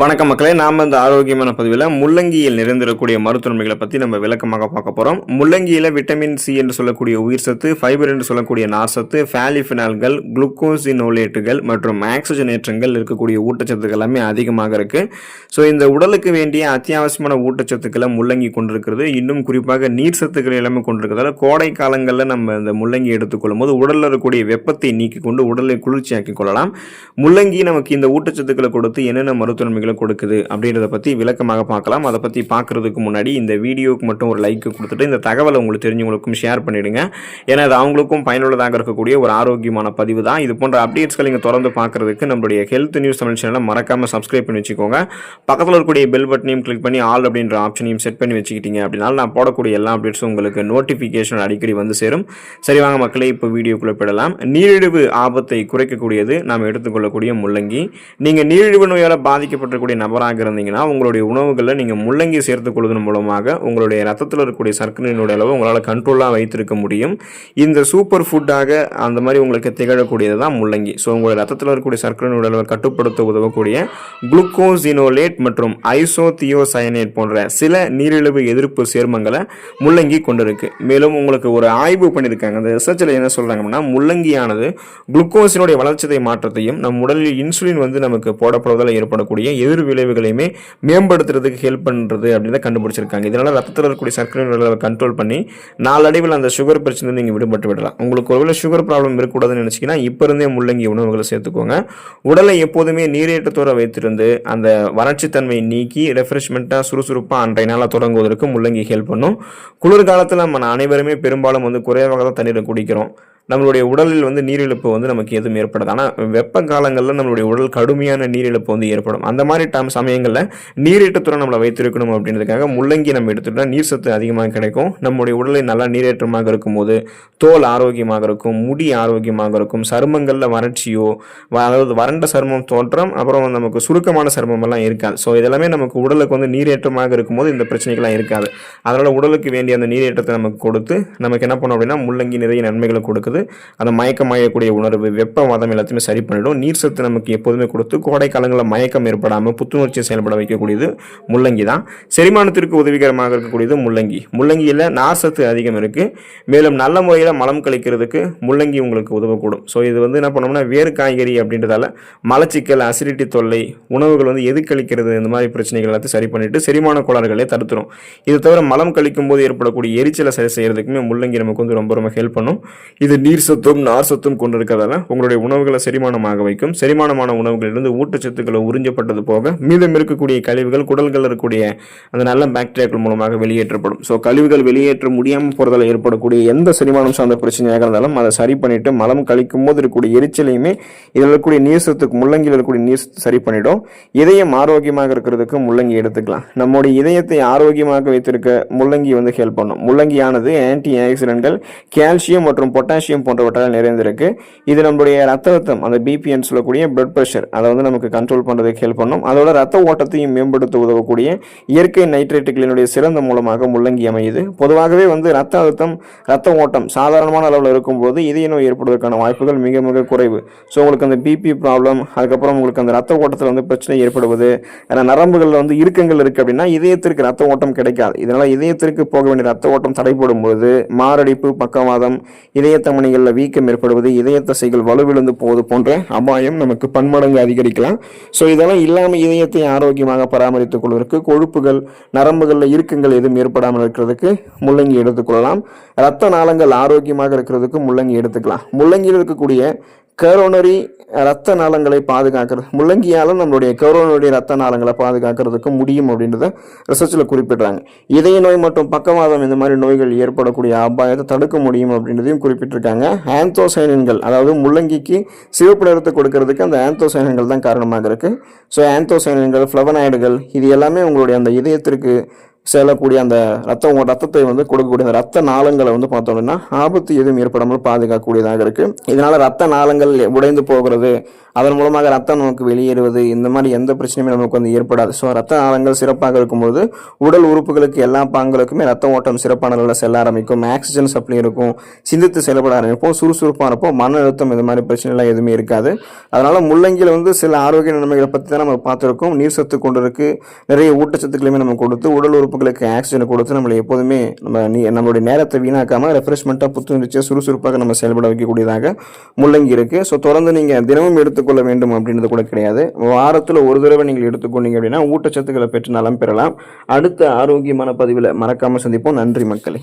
வணக்கம் மக்களே நாம் இந்த ஆரோக்கியமான பதிவில் முள்ளங்கியில் நிறைந்திருக்கக்கூடிய மருத்துவமைகளை பற்றி நம்ம விளக்கமாக பார்க்க போகிறோம் முள்ளங்கியில் விட்டமின் சி என்று சொல்லக்கூடிய உயிர் சத்து ஃபைபர் என்று சொல்லக்கூடிய நார்சத்து ஃபேலிஃபினால்கள் குளுக்கோசினோலேட்டுகள் மற்றும் ஆக்சிஜனேற்றங்கள் இருக்கக்கூடிய ஊட்டச்சத்துக்கள் எல்லாமே அதிகமாக இருக்குது ஸோ இந்த உடலுக்கு வேண்டிய அத்தியாவசியமான ஊட்டச்சத்துக்களை முள்ளங்கி கொண்டிருக்கிறது. இன்னும் குறிப்பாக நீர் சத்துக்கள் எல்லாமே கொண்டிருக்கிறதால கோடை காலங்களில் நம்ம இந்த முள்ளங்கி எடுத்துக்கொள்ளும் போது உடலில் இருக்கக்கூடிய வெப்பத்தை நீக்கி கொண்டு உடலை குளிர்ச்சியாக்கி கொள்ளலாம். முள்ளங்கி நமக்கு இந்த ஊட்டச்சத்துக்களை கொடுத்து என்னென்ன மருத்துவமைகளை கொடுக்குது அப்படின்றத பற்றி விளக்கமாக பார்க்கலாம். அதை பற்றி பார்க்குறதுக்கு முன்னாடி இந்த வீடியோவுக்கு மட்டும் ஒரு லைக் கொடுத்துட்டு இந்த தகவலை உங்களுக்கு தெரிஞ்சவங்களுக்கும் ஷேர் பண்ணிவிடுங்க ஏன்னா அது அவங்களுக்கும் பயனுள்ளதாக இருக்கக்கூடிய ஒரு ஆரோக்கியமான பதிவு தான். இது போன்ற அப்டேட்ஸ்களை நீங்கள் தொடர்ந்து பார்க்குறதுக்கு நம்மளுடைய ஹெல்த் நியூஸ் தமிழ் சேனலை மறக்காமல் சப்ஸ்கிரைப் பண்ணி வச்சுக்கோங்க. பக்கத்தில் இருக்கக்கூடிய பெல் பட்டனையும் கிளிக் பண்ணி ஆல் அப்படின்ற ஆப்ஷனையும் செட் பண்ணி வச்சுக்கிட்டீங்க அப்படின்னா நான் போடக்கூடிய எல்லா அப்டேட்ஸும் உங்களுக்கு நோட்டிஃபிகேஷன் அடிக்கடி வந்து சேரும். சரி வாங்க மக்களே இப்போ வீடியோக்குள்ளே போயிடலாம். நீரிழிவு ஆபத்தை குறைக்கக்கூடியது நாம் எடுத்துக்கொள்ளக்கூடிய முள்ளங்கி. நீங்கள் நீரிழிவு நோயால் பாதிக்கப்பட்ட பாதிக்கப்பட்டிருக்கக்கூடிய நபராக இருந்தீங்கன்னா உங்களுடைய உணவுகளில் நீங்கள் முள்ளங்கி சேர்த்து கொள்வதன் மூலமாக உங்களுடைய ரத்தத்தில் இருக்கக்கூடிய சர்க்கரையினுடைய அளவு உங்களால் கண்ட்ரோலாக வைத்திருக்க முடியும். இந்த சூப்பர் ஃபுட்டாக அந்த மாதிரி உங்களுக்கு திகழக்கூடியது தான் முள்ளங்கி. ஸோ உங்களுடைய ரத்தத்தில் இருக்கக்கூடிய சர்க்கரையினுடைய அளவை கட்டுப்படுத்த உதவக்கூடிய குளுக்கோசினோலேட் மற்றும் ஐசோதியோசயனேட் போன்ற சில நீரிழிவு எதிர்ப்பு சேர்மங்களை முள்ளங்கி கொண்டிருக்கு. மேலும் உங்களுக்கு ஒரு ஆய்வு பண்ணியிருக்காங்க. அந்த ரிசர்ச்சில் என்ன சொல்கிறாங்க அப்படின்னா முள்ளங்கியானது குளுக்கோஸினுடைய வளர்ச்சிதை மாற்றத்தையும் நம் உடலில் இன்சுலின் வந்து நமக்கு போடப்படுவதால் ஏற்படக்கூடிய எதிர் விளைவுகளையுமே மேம்படுத்துறதுக்கு ஹெல்ப் பண்ணுறது அப்படின்னு கண்டுபிடிச்சிருக்காங்க. இதனால் ரத்தத்தில் இருக்கக்கூடிய சர்க்கரை அளவை கண்ட்ரோல் பண்ணி நாளடைவில் அந்த சுகர் பிரச்சனை நீங்கள் விடுபட்டு விடலாம். உங்களுக்கு ஒருவேளை சுகர் ப்ராப்ளம் இருக்கக்கூடாதுன்னு நினச்சிங்கன்னா இப்போ இருந்தே முள்ளங்கி உணவுகளை சேர்த்துக்கோங்க. உடலை எப்போதுமே நீரேற்றத்தோட வைத்திருந்து அந்த வறட்சித்தன்மையை நீக்கி ரெஃப்ரெஷ்மெண்ட்டாக சுறுசுறுப்பாக அன்றைய நாளாக தொடங்குவதற்கு முள்ளங்கி ஹெல்ப் பண்ணும். குளிர்காலத்தில் நம்ம அனைவருமே பெரும்பாலும் வந்து குறைவாக தான் தண்ணீரை குடிக்கிறோம். நம்மளுடைய உடலில் வந்து நீரிழப்பு வந்து நமக்கு எதுவும் ஏற்படாது. ஆனால் வெப்ப காலங்களில் நம்மளுடைய உடல் கடுமையான நீரிழப்பு வந்து ஏற்படும். அந்த மாதிரி டைம் சமயங்களில் நீரேற்றத்துடன் நம்மளை வைத்திருக்கணும் அப்படின்றதுக்காக முள்ளங்கி நம்ம எடுத்துட்டோம்னா நீர் சத்து அதிகமாக கிடைக்கும். நம்முடைய உடலை நல்லா நீரேற்றமாக இருக்கும்போது தோல் ஆரோக்கியமாக இருக்கும் முடி ஆரோக்கியமாக இருக்கும் சருமங்களில் வறட்சியோ வ- அதாவது வறண்ட சருமம் தோற்றம் அப்புறம் நமக்கு சுருக்கமான சருமம் எல்லாம் இருக்காது. ஸோ இதெல்லாமே நமக்கு உடலுக்கு வந்து நீரேற்றமாக இருக்கும்போது இந்த பிரச்சனைகள்லாம் இருக்காது. அதனால் உடலுக்கு வேண்டிய அந்த நீரேற்றத்தை நமக்கு கொடுத்து நமக்கு என்ன பண்ணோம் அப்படின்னா முள்ளங்கி நிறைய நன்மைகளை கொடுக்குது. அந்த மயக்கமாயக்கூடிய உணர்வு வெப்பவாதம் எல்லாத்தையுமே சரி பண்ணிடும். நீர் சத்து நமக்கு எப்போதுமே கொடுத்து கோடை காலங்களில் மயக்கம் ஏற்படாமல் புத்துணர்ச்சி செயல்பட வைக்கக்கூடியது முள்ளங்கி தான். செரிமானத்திற்கு உதவிகரமாக இருக்கக்கூடியது முள்ளங்கி. முள்ளங்கியில் நார் சத்து அதிகம் இருக்குது மேலும் நல்ல முறையில் மலம் கழிக்கிறதுக்கு முள்ளங்கி உங்களுக்கு உதவக்கூடும். ஸோ இது வந்து என்ன பண்ணோம்னா வேறு காய்கறி அப்படின்றதால மலச்சிக்கல் அசிடிட்டி தொல்லை உணவுகள் வந்து எது கழிக்கிறது இந்த மாதிரி பிரச்சனைகள் எல்லாத்தையும் சரி பண்ணிட்டு செரிமான கோளாறுகளே தடுத்துரும். இது தவிர மலம் கழிக்கும் போது ஏற்படக்கூடிய எரிச்சலை சரி செய்கிறதுக்குமே முள்ளங்கி நமக்கு வந்து ரொம்ப ரொம்ப ஹெல்ப் பண்ணும். இது நீர் சத்தும் நார் சத்தும் கொண்டிருக்கிறதால உங்களுடைய உணவுகளை செரிமானமாக வைக்கும். செரிமானமான உணவுகளிலிருந்து ஊட்டச்சத்துக்களை உறிஞ்சப்பட்டது போக மீதம் இருக்கக்கூடிய கழிவுகள் குடல்கள் இருக்கக்கூடிய அந்த நல்ல பாக்டீரியாக்கள் மூலமாக வெளியேற்றப்படும். ஸோ கழிவுகள் வெளியேற்ற முடியாமல் போகிறதால ஏற்படக்கூடிய எந்த செரிமானம் சார்ந்த பிரச்சனையாக இருந்தாலும் அதை சரி பண்ணிட்டு மலம் கழிக்கும் போது இருக்கக்கூடிய எரிச்சலையுமே இதில் இருக்கக்கூடிய நீர் சத்துக்கு முள்ளங்கியில் இருக்கக்கூடிய நீர் சரி பண்ணிடும். இதயம் ஆரோக்கியமாக இருக்கிறதுக்கு முள்ளங்கி எடுத்துக்கலாம். நம்முடைய இதயத்தை ஆரோக்கியமாக வைத்திருக்க முள்ளங்கி வந்து ஹெல்ப் பண்ணும். முள்ளங்கியானது ஆன்டி ஆக்சிடென்ட்கள் கால்சியம் மற்றும் பொட்டாசியம் போன்றவற்றால் நிறைந்திருக்கு. இது நம்மளுடைய ரத்த அழுத்தம் அந்த பிபின்னு சொல்லக்கூடிய பிளட் ப்ரெஷர் அதை வந்து நமக்கு கண்ட்ரோல் பண்ணுறதுக்கு ஹெல்ப் பண்ணும். அதோட ரத்த ஓட்டத்தையும் மேம்படுத்த உதவக்கூடிய இயற்கை நைட்ரேட்டுகளினுடைய சிறந்த மூலமாக முள்ளங்கி அமையுது. பொதுவாகவே வந்து ரத்த அழுத்தம் ரத்த ஓட்டம் சாதாரணமான அளவில் இருக்கும்போது இதய நோய் ஏற்படுவதற்கான வாய்ப்புகள் மிக மிக குறைவு. ஸோ உங்களுக்கு அந்த பிபி ப்ராப்ளம் அதுக்கப்புறம் உங்களுக்கு அந்த ரத்த ஓட்டத்தில் வந்து பிரச்சனை ஏற்படுவது ஏன்னா நரம்புகளில் வந்து இறுக்கங்கள் இருக்குது அப்படின்னா இதயத்திற்கு ரத்த ஓட்டம் கிடைக்காது. இதனால் இதயத்திற்கு போக வேண்டிய ரத்த ஓட்டம் தடைப்படும் பொழுது மாரடைப்பு பக்கவாதம் இதயத்தமணி பணிகளில் வீக்கம் ஏற்படுவது இதய தசைகள் வலுவிழந்து போவது போன்ற அபாயம் நமக்கு பன்மடங்கு அதிகரிக்கலாம். ஸோ இதெல்லாம் இல்லாமல் இதயத்தை ஆரோக்கியமாக பராமரித்துக் கொள்வதற்கு கொழுப்புகள் நரம்புகளில் இறுக்கங்கள் எதுவும் ஏற்படாமல் இருக்கிறதுக்கு முள்ளங்கி எடுத்துக்கொள்ளலாம் ரத்த நாளங்கள் ஆரோக்கியமாக இருக்கிறதுக்கு முள்ளங்கி எடுத்துக்கலாம். முள்ளங்கியில் இருக்கக்கூடிய கரோனரி ரத்த நாளங்களை பாதுகாக்கிறது. முள்ளங்கியால் நம்மளுடைய கரோனரி ரத்த நாளங்களை பாதுகாக்கிறதுக்கு முடியும் அப்படின்றத ரிசர்ச்சில் குறிப்பிடுறாங்க. இதய நோய் மற்றும் பக்கவாதம் இந்த மாதிரி நோய்கள் ஏற்படக்கூடிய அபாயத்தை தடுக்க முடியும் அப்படின்றதையும் குறிப்பிட்டிருக்காங்க. ஆந்தோசைனின்கள் அதாவது முள்ளங்கிக்கு சிவப்பு நிறத்தை கொடுக்கறதுக்கு அந்த ஆந்தோசைனின்கள் தான் காரணமாக இருக்குது ஸோ ஆந்தோசைனின்கள் ஃப்ளவனாய்டுகள் இது எல்லாமே உங்களுடைய அந்த இதயத்திற்கு செல்லக்கூடிய அந்த ரத்தம் ரத்தத்தை வந்து கொடுக்கக்கூடிய அந்த ரத்த நாளங்களை வந்து பார்த்தோம் அப்படின்னா ஆபத்து எதுவும் ஏற்படாமல் பாதுகாக்கக்கூடியதாக இருக்குது இதனால் ரத்த நாளங்கள் உடைந்து போகிறது. அதன் மூலமாக ரத்தம் நமக்கு வெளியேறுவது. இந்த மாதிரி எந்த பிரச்சனையுமே நமக்கு வந்து ஏற்படாது. ஸோ ரத்த நாளங்கள் சிறப்பாக இருக்கும்போது உடல் உறுப்புகளுக்கு எல்லா பாங்களுக்குமே ரத்த ஓட்டம் சிறப்பான நிலையில் செல்ல ஆரம்பிக்கும். ஆக்சிஜன் சப்ளை இருக்கும். சிந்தித்து செயல்பட ஆரம்பிப்போம். சுறுசுறுப்பாக இருப்போம். மன அழுத்தம் இந்த மாதிரி பிரச்சனைலாம் எதுவுமே இருக்காது. அதனால் முள்ளங்கியில் வந்து சில ஆரோக்கிய நிலைமைகளை பற்றி தான் நம்ம பார்த்துருக்கோம். நீர் சத்து கொண்டு இருக்குது நிறைய ஊட்டச்சத்துக்களையுமே நம்ம கொடுத்து உடல் உறுப்பு உறுப்புகளுக்கு ஆக்சிஜனை கொடுத்து நம்மளை எப்போதுமே நம்ம நம்மளுடைய நேரத்தை வீணாக்காம ரெஃப்ரெஷ்மெண்ட்டாக புத்துணர்ச்சியாக சுறுசுறுப்பாக நம்ம செயல்பட வைக்கக்கூடியதாக முள்ளங்கி இருக்கு. ஸோ தொடர்ந்து நீங்கள் தினமும் எடுத்துக்கொள்ள வேண்டும் அப்படின்றது கூட கிடையாது. வாரத்தில் ஒரு தடவை நீங்கள் எடுத்துக்கொண்டீங்க அப்படின்னா ஊட்டச்சத்துக்களை பெற்று நலம் பெறலாம். அடுத்த ஆரோக்கியமான பதிவில் மறக்காமல் சந்திப்போம். நன்றி மக்களே.